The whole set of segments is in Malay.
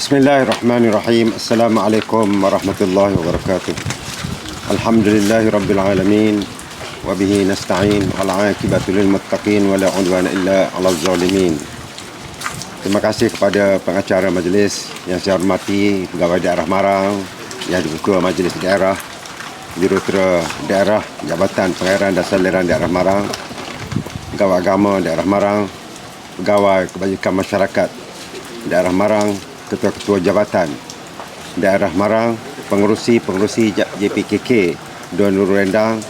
Bismillahirrahmanirrahim. Assalamualaikum warahmatullahi wabarakatuh. Alhamdulillahi rabbil alamin. Wa bihi nasta'in. Wal 'aqibatu lil muttaqin wa la 'udwana illa 'alal zalimin. Terima kasih kepada pengacara majlis yang saya hormati Pegawai Daerah Marang, yang Ketua Majlis Daerah, Jurutera Daerah, Jabatan Pengairan dan Saliran Daerah Marang, Pegawai Agama Daerah Marang, Pegawai Kebajikan Masyarakat Daerah Marang, Ketua-Ketua Jabatan Daerah Marang, pengurusi-pengurusi JPKK Don Nurul Rendang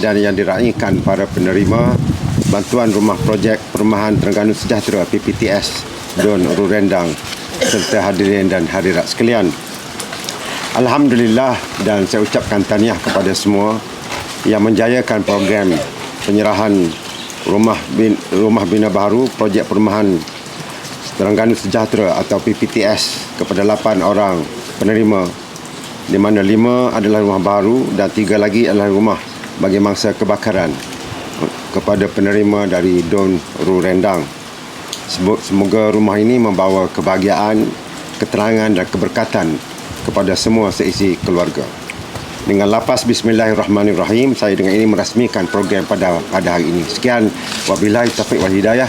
dan yang diraihkan para penerima bantuan rumah projek perumahan Terengganu Sejahtera PPTS Don Nurul Rendang serta hadirin dan hadirat sekalian. Alhamdulillah dan saya ucapkan tahniah kepada semua yang menjayakan program penyerahan rumah bin, rumah bina baru projek perumahan Terengganu Sejahtera atau PPTS kepada 8 orang penerima di mana 5 adalah rumah baru dan 3 lagi adalah rumah bagi mangsa kebakaran kepada penerima dari Don Ru Rendang. Semoga rumah ini membawa kebahagiaan, keterangan dan keberkatan kepada semua seisi keluarga. Dengan lapas bismillahirrahmanirrahim, saya dengan ini merasmikan program pada pada hari ini. Sekian wabillahi taufiq wal hidayah.